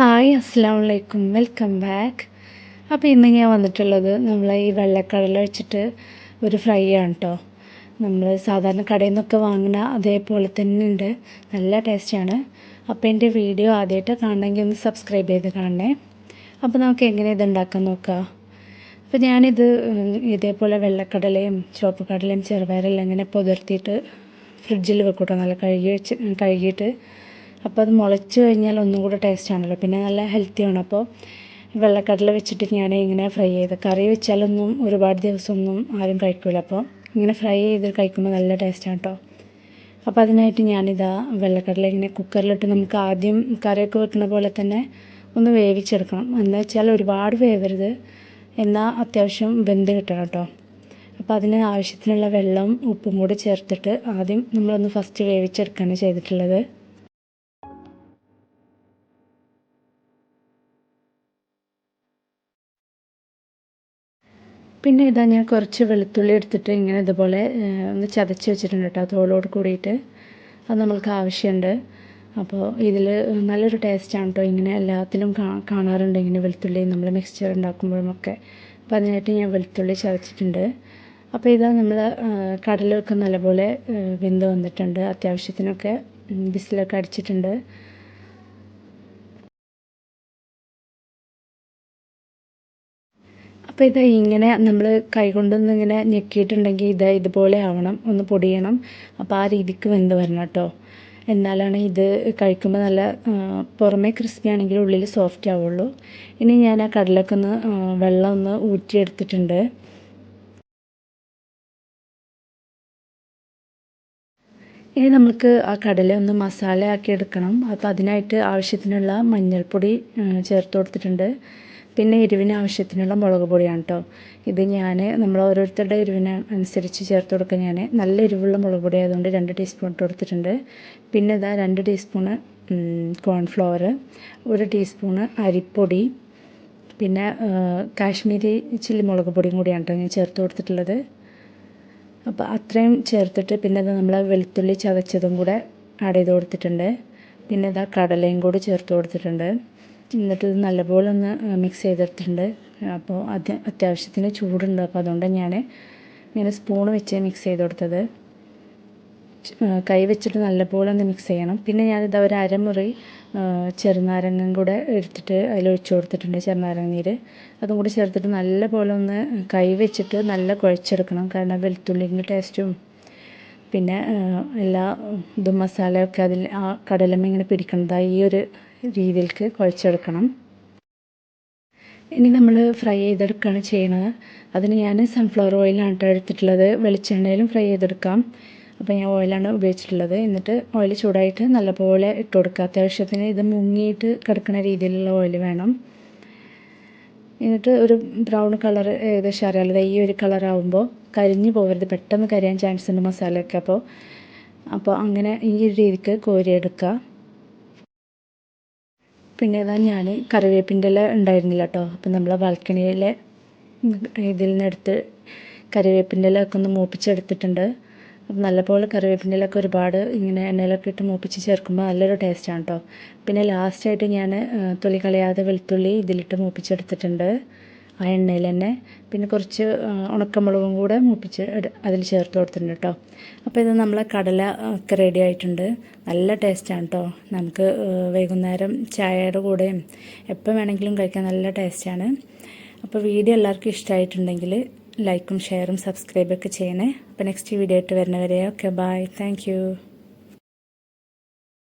Hi അസ്സാം വലൈക്കും welcome back. അപ്പോൾ ഇന്ന് ഞാൻ വന്നിട്ടുള്ളത് നമ്മൾ ഈ വെള്ളക്കടല വെച്ചിട്ട് ഒരു ഫ്രൈ ആണ് കേട്ടോ നമ്മൾ സാധാരണ കടയിൽ നിന്നൊക്കെ വാങ്ങുന്ന അതേപോലെ തന്നെ ഉണ്ട്. നല്ല ടേസ്റ്റാണ് അപ്പോൾ എന്റെ വീഡിയോ ആദ്യമായിട്ട് കാണണമെങ്കിൽ ഒന്ന് സബ്സ്ക്രൈബ് ചെയ്ത് കാണണേ. അപ്പോൾ നമുക്ക് എങ്ങനെ ഇത് ഉണ്ടാക്കാൻ നോക്കാം. അപ്പോൾ ഞാനിത് ഇതേപോലെ വെള്ളക്കടലയും ചുവപ്പ് കടലയും ചെറുപയറെല്ലാം ഇങ്ങനെ പുതിർത്തിയിട്ട് ഫ്രിഡ്ജിൽ വെക്കൂട്ടോ. നല്ല കഴുകി വെച്ച് കഴുകിയിട്ട് അപ്പോൾ അത് മുളച്ച് കഴിഞ്ഞാൽ ഒന്നും കൂടെ ടേസ്റ്റ് ആണല്ലോ. പിന്നെ നല്ല ഹെൽത്തി ആണ്. അപ്പോൾ വെള്ളക്കടല വെച്ചിട്ട് ഞാൻ ഇങ്ങനെ ഫ്രൈ ചെയ്ത് കറി വെച്ചാലൊന്നും ഒരുപാട് ദിവസമൊന്നും ആരും കഴിക്കില്ല അപ്പോൾ ഇങ്ങനെ ഫ്രൈ ചെയ്ത് കഴിക്കുമ്പോൾ നല്ല ടേസ്റ്റാണ് കേട്ടോ അപ്പോൾ അതിനായിട്ട് ഞാനിതാ വെള്ളക്കടല ഇങ്ങനെ കുക്കറിലിട്ട് നമുക്ക് ആദ്യം കറിയൊക്കെ വെക്കുന്ന പോലെ തന്നെ ഒന്ന് വേവിച്ചെടുക്കണം. എന്ന് വെച്ചാൽ ഒരുപാട് വേവരുത്. എന്നാൽ അത്യാവശ്യം വെന്ത് കിട്ടണം കേട്ടോ അപ്പോൾ അതിന് ആവശ്യത്തിനുള്ള വെള്ളം ഉപ്പും കൂടി ചേർത്തിട്ട് ആദ്യം നമ്മളൊന്ന് ഫസ്റ്റ് വേവിച്ചെടുക്കുകയാണ് ചെയ്തിട്ടുള്ളത്. പിന്നെ ഇതാ ഞാൻ കുറച്ച് വെളുത്തുള്ളി എടുത്തിട്ട് ഇങ്ങനെ ഇതുപോലെ ഒന്ന് ചതച്ച് വെച്ചിട്ടുണ്ട് കേട്ടോ തോളോട് കൂടിയിട്ട്. അത് നമ്മൾക്ക് ആവശ്യമുണ്ട് അപ്പോൾ ഇതിൽ നല്ലൊരു ടേസ്റ്റാണ് കേട്ടോ ഇങ്ങനെ എല്ലാത്തിലും കാണാറുണ്ട് ഇങ്ങനെ വെളുത്തുള്ളി നമ്മൾ മിക്സ്ചർ ഉണ്ടാക്കുമ്പോഴുമൊക്കെ അപ്പോൾ അതിനായിട്ട് ഞാൻ വെളുത്തുള്ളി ചതച്ചിട്ടുണ്ട്. അപ്പോൾ ഇതാ നമ്മൾ കടലൊക്കെ നല്ലപോലെ വെന്ത് വന്നിട്ടുണ്ട്. അത്യാവശ്യത്തിനൊക്കെ ബിസിലൊക്കെ അടിച്ചിട്ടുണ്ട്. അപ്പോൾ ഇത് ഇങ്ങനെ നമ്മൾ കൈകൊണ്ടൊന്ന് ഇങ്ങനെ ഞെക്കിയിട്ടുണ്ടെങ്കിൽ ഇത് ഇതുപോലെ ആവണം ഒന്ന് പൊടിയണം. അപ്പോൾ ആ രീതിക്ക് വെന്ത് വരണം കേട്ടോ എന്നാലാണ് ഇത് കഴിക്കുമ്പോൾ നല്ല പുറമേ ക്രിസ്പി ആണെങ്കിൽ ഉള്ളിൽ സോഫ്റ്റ് ആവുള്ളൂ. ഇനി ഞാൻ ആ കടലൊക്കെ ഒന്ന് വെള്ളം ഒന്ന് ഊറ്റിയെടുത്തിട്ടുണ്ട്. ഇനി നമുക്ക് ആ കടല ഒന്ന് മസാല ആക്കി എടുക്കണം. അപ്പോൾ അതിനായിട്ട് ആവശ്യത്തിനുള്ള മഞ്ഞൾപ്പൊടി ചേർത്ത് കൊടുത്തിട്ടുണ്ട്. പിന്നെ എരിവിന് ആവശ്യത്തിനുള്ള മുളക് പൊടിയാണ് കേട്ടോ ഇത് ഞാൻ നമ്മൾ ഓരോരുത്തരുടെ എരിവിന് അനുസരിച്ച് ചേർത്ത് കൊടുക്കുക ഞാൻ നല്ല എരിവുള്ള മുളക് പൊടി ആയതുകൊണ്ട് രണ്ട് ടീസ്പൂൺ ഇട്ട് കൊടുത്തിട്ടുണ്ട്. പിന്നെ ഇതാ രണ്ട് ടീസ്പൂണ് കോൺഫ്ലവർ ഒരു ടീസ്പൂണ് അരിപ്പൊടി പിന്നെ കാശ്മീരി ചില്ലി മുളക് പൊടിയും കൂടിയാണ് കേട്ടോ ഞാൻ ചേർത്ത് കൊടുത്തിട്ടുള്ളത്. അപ്പോൾ അത്രയും ചേർത്തിട്ട് പിന്നെ അത് നമ്മൾ വെളുത്തുള്ളി ചതച്ചതും കൂടെ ആഡ് ചെയ്ത് കൊടുത്തിട്ടുണ്ട്. പിന്നെ ഇതാ കടലയും കൂടി ചേർത്ത് കൊടുത്തിട്ടുണ്ട്. എന്നിട്ട് ഇത് നല്ലപോലെ ഒന്ന് മിക്സ് ചെയ്തെടുത്തിട്ടുണ്ട്. അപ്പോൾ അത് അത്യാവശ്യത്തിന് ചൂടുണ്ട്. അപ്പോൾ അതുകൊണ്ട് ഞാൻ ഇങ്ങനെ സ്പൂൺ വെച്ച് മിക്സ് ചെയ്ത് കൊടുത്തത് കൈ വെച്ചിട്ട് നല്ലപോലെ ഒന്ന് മിക്സ് ചെയ്യണം. പിന്നെ ഞാനിത് ഒരു അരമുറി ചെറുനാരങ്ങയും കൂടെ എടുത്തിട്ട് അതിൽ ഒഴിച്ച് കൊടുത്തിട്ടുണ്ട് ചെറുനാരങ്ങ നീര്. അതും കൂടി ചേർത്തിട്ട് നല്ലപോലെ ഒന്ന് കൈ വെച്ചിട്ട് നല്ല കുഴച്ചെടുക്കണം. കാരണം വെളുത്തുള്ളിന്റെ ടേസ്റ്റും പിന്നെ എല്ലാ ഇതും മസാലയൊക്കെ അതിൽ ആ കടലമ്മ ഇങ്ങനെ പിടിക്കുന്നതായി ഈ ഒരു രീതിയിലേക്ക് കുഴച്ചെടുക്കണം. ഇനി നമ്മൾ ഫ്രൈ ചെയ്തെടുക്കുകയാണ് ചെയ്യുന്നത് അതിന് ഞാൻ സൺഫ്ലവർ ഓയിലാണ് കേട്ടോ എടുത്തിട്ടുള്ളത്. വെളിച്ചെണ്ണയിലും ഫ്രൈ ചെയ്തെടുക്കാം. അപ്പോൾ ഞാൻ ഓയിലാണ് ഉപയോഗിച്ചിട്ടുള്ളത്. എന്നിട്ട് ഓയിൽ ചൂടായിട്ട് നല്ലപോലെ ഇട്ട് കൊടുക്കുക. അത്യാവശ്യത്തിന് ഇത് മുങ്ങിയിട്ട് കിടക്കുന്ന രീതിയിലുള്ള ഓയിൽ വേണം. എന്നിട്ട് ഒരു ബ്രൗൺ കളർ ഏകദേശം അറിയാമല്ലോ ഈ ഒരു കളറാകുമ്പോൾ കരിഞ്ഞു പോകരുത് പെട്ടെന്ന് കരിയാൻ ചാൻസ് ഉണ്ട് മസാലയൊക്കെ. അപ്പോൾ അപ്പോൾ അങ്ങനെ ഈ ഒരു രീതിക്ക് കോരിയെടുക്കുക. പിന്നെ ഇതാ ഞാൻ കറിവേപ്പിന്റെ ഇല ഉണ്ടായിരുന്നില്ല കേട്ടോ അപ്പം നമ്മൾ ബാൽക്കണിയിലെ ഇതിൽ നിന്നെടുത്ത് കറിവേപ്പിന്റെ ഇല ഒക്കെ ഒന്ന് മൂപ്പിച്ചെടുത്തിട്ടുണ്ട്. അപ്പം നല്ലപോലെ കറിവേപ്പിന്റെ ഇലയൊക്കെ ഒരുപാട് ഇങ്ങനെ എണ്ണയിലൊക്കെ ഇട്ട് മൂപ്പിച്ച് ചേർക്കുമ്പോൾ നല്ലൊരു ടേസ്റ്റാണ് കേട്ടോ പിന്നെ ലാസ്റ്റായിട്ട് ഞാൻ തൊലി കളയാതെ വെളുത്തുള്ളി ഇതിലിട്ട് മൂപ്പിച്ചെടുത്തിട്ടുണ്ട്. ആ എണ്ണയിൽ തന്നെ പിന്നെ കുറച്ച് ഉണക്കമുളകും കൂടെ മൂപ്പിച്ച് അതിൽ ചേർത്ത് കൊടുത്തിട്ടുണ്ട് കേട്ടോ അപ്പോൾ ഇത് നമ്മളെ കടല ഒക്കെ റെഡി ആയിട്ടുണ്ട്. നല്ല ടേസ്റ്റാണ് കേട്ടോ നമുക്ക് വൈകുന്നേരം ചായയുടെ കൂടെയും എപ്പോൾ വേണമെങ്കിലും കഴിക്കാൻ നല്ല ടേസ്റ്റാണ് അപ്പോൾ വീഡിയോ എല്ലാവർക്കും ഇഷ്ടമായിട്ടുണ്ടെങ്കിൽ ലൈക്കും ഷെയറും സബ്സ്ക്രൈബൊക്കെ ചെയ്യണേ. അപ്പോൾ നെക്സ്റ്റ് വീഡിയോ ആയിട്ട് വരുന്നവരെ ഓക്കെ ബൈ താങ്ക്